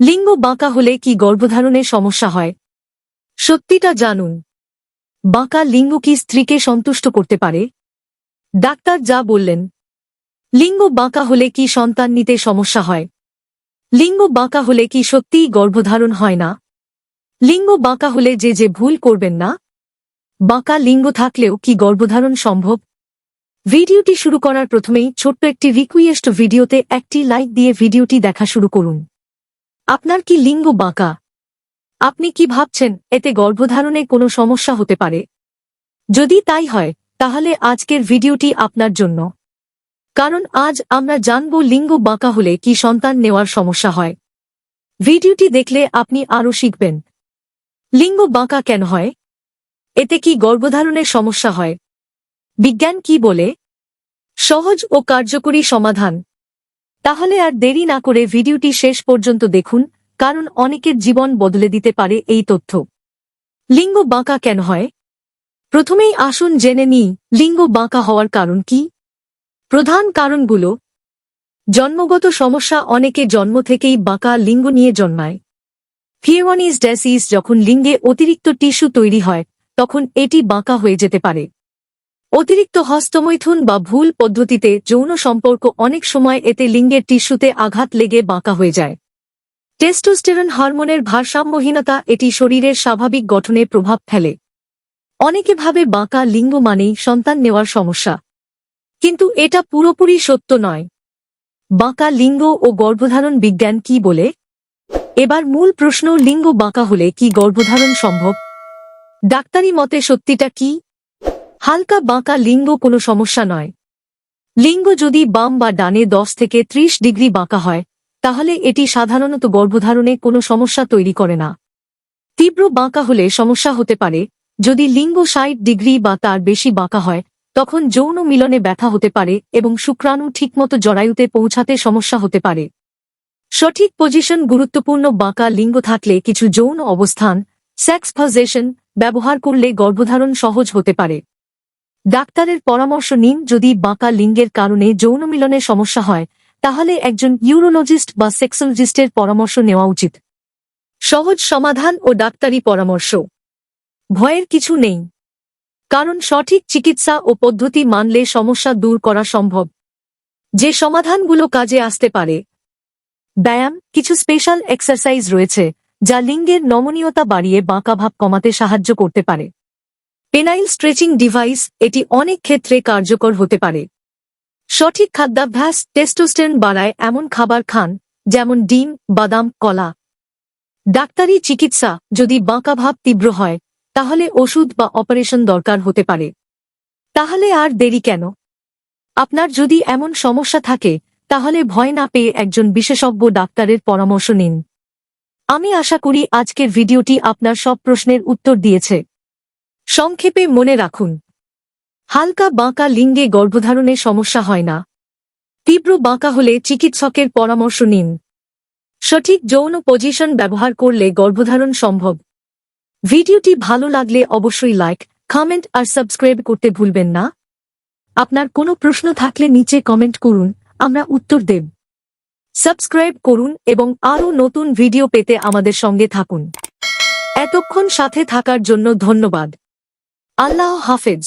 লিঙ্গ বাঁকা হলে কি গর্ভধারণের সমস্যা হয়? সত্যিটা জানুন। বাঁকা লিঙ্গ কি স্ত্রীকে সন্তুষ্ট করতে পারে? ডাক্তার যা বললেন। লিঙ্গ বাঁকা হলে কি সন্তান নিতে সমস্যা হয়? লিঙ্গ বাঁকা হলে কি সত্যিই গর্ভধারণ হয় না? লিঙ্গ বাঁকা হলে যে যে ভুল করবেন না? বাঁকা লিঙ্গ থাকলেও কি গর্ভধারণ সম্ভব? ভিডিওটি শুরু করার প্রথমেই ছোট্ট একটি রিকুয়েস্ট ভিডিওতে একটি লাইক দিয়ে ভিডিওটি দেখা শুরু করুন। আপনার কি লিঙ্গ বাঁকা? আপনি কি ভাবছেন, এতে গর্ভধারণে কোনো সমস্যা হতে পারে? যদি তাই হয়, তাহলে আজকের ভিডিওটি আপনার জন্য। কারণ আজ আমরা জানব লিঙ্গ বাঁকা হলে কি সন্তান নেওয়ার সমস্যা হয়। ভিডিওটি দেখলে আপনি আরও শিখবেন। লিঙ্গ বাঁকা কেন হয়? এতে কি গর্ভধারণের সমস্যা হয়? বিজ্ঞান কি বলে? সহজ ও কার্যকরী সমাধান। তাহলে আর দেরি না করে ভিডিওটি শেষ পর্যন্ত দেখুন, কারণ অনেকের জীবন বদলে দিতে পারে এই তথ্য। লিঙ্গ বাঁকা কেন হয়? প্রথমেই আসুন জেনে নিই, লিঙ্গ বাঁকা হওয়ার কারণ কি? প্রধান কারণগুলো। জন্মগত সমস্যা অনেকে জন্ম থেকেই বাঁকা লিঙ্গ নিয়ে জন্মায়। ফিওয়ানিস ড্যাসিস যখন লিঙ্গে অতিরিক্ত টিস্যু তৈরি হয়, তখন এটি বাঁকা হয়ে যেতে পারে। অতিরিক্ত হস্তমৈথুন বা ভুল পদ্ধতিতে যৌন সম্পর্ক অনেক সময় এতে লিঙ্গের টিস্যুতে আঘাত লেগে বাঁকা হয়ে যায়। টেস্টোস্টেরন হরমোনের ভারসাম্যহীনতা এটি শরীরের স্বাভাবিক গঠনে প্রভাব ফেলে। অনেকে ভাবে বাঁকা লিঙ্গ মানেই সন্তান নেওয়ার সমস্যা। কিন্তু এটা পুরোপুরি সত্য নয়। বাঁকা লিঙ্গ ও গর্ভধারণ বিজ্ঞান কি বলে? এবার মূল প্রশ্ন, লিঙ্গ বাঁকা হলে কি গর্ভধারণ সম্ভব? ডাক্তারি মতে সত্যিটা কি? হালকা বাঁকা লিঙ্গ কোনো সমস্যা নয়। লিঙ্গ যদি বাম বা ডানে দশ থেকে ত্রিশ ডিগ্রি বাঁকা হয়, তাহলে এটি সাধারণত গর্ভধারণে কোনো সমস্যা তৈরি করে না। তীব্র বাঁকা হলে সমস্যা হতে পারে, যদি লিঙ্গ ষাট ডিগ্রি বা তার বেশি বাঁকা হয়, তখন যৌন মিলনে ব্যথা হতে পারে এবং শুক্রাণু ঠিকমতো জরায়ুতে পৌঁছাতে সমস্যা হতে পারে। সঠিক পজিশন গুরুত্বপূর্ণ বাঁকা লিঙ্গ থাকলে কিছু যৌন অবস্থান, সেক্স পজিশন ব্যবহার করলে গর্ভধারণ সহজ হতে পারে। ডাক্তারের পরামর্শ নিন যদি বাঁকা লিঙ্গের কারণে যৌন মিলনের সমস্যা হয়, তাহলে একজন ইউরোলজিস্ট বা সেক্সোলজিস্টের পরামর্শ নেওয়া উচিত। সহজ সমাধান ও ডাক্তারি পরামর্শ। ভয়ের কিছু নেই। কারণ সঠিক চিকিৎসা ও পদ্ধতি মানলে সমস্যা দূর করা সম্ভব। যে সমাধানগুলো কাজে আসতে পারে। ব্যায়াম, কিছু স্পেশাল এক্সারসাইজ রয়েছে, যা লিঙ্গের নমনীয়তা বাড়িয়ে বাঁকা ভাব কমাতে সাহায্য করতে পারে। পেনাইল স্ট্রেচিং ডিভাইস এটি অনেক ক্ষেত্রে কার্যকর হতে পারে। সঠিক খাদ্যাভ্যাস টেস্টোস্টেরন বাড়ায় এমন খাবার খান, যেমন ডিম, বাদাম, কলা। ডাক্তারি চিকিৎসা যদি বাঁকা ভাব তীব্র হয়, তাহলে ওষুধ বা অপারেশন দরকার হতে পারে। তাহলে আর দেরি কেন? আপনার যদি এমন সমস্যা থাকে, তাহলে ভয় না পেয়ে একজন বিশেষজ্ঞ ডাক্তারের পরামর্শ নিন। আমি আশা করি আজকের ভিডিওটি আপনার সব প্রশ্নের উত্তর দিয়েছে। সংক্ষেপে মনে রাখুন। হালকা বাঁকা লিঙ্গে গর্ভধারণে সমস্যা হয় না। তীব্র বাঁকা হলে চিকিৎসকের পরামর্শ নিন। সঠিক যৌন পজিশন ব্যবহার করলে গর্ভধারণ সম্ভব। ভিডিওটি ভালো লাগলে অবশ্যই লাইক কমেন্ট আর সাবস্ক্রাইব করতে ভুলবেন না। আপনার কোনো প্রশ্ন থাকলে নিচে কমেন্ট করুন, আমরা উত্তর দেব। সাবস্ক্রাইব করুন এবং আরও নতুন ভিডিও পেতে আমাদের সঙ্গে থাকুন। এতক্ষণ সাথে থাকার জন্য ধন্যবাদ। আল্লাহ হাফেজ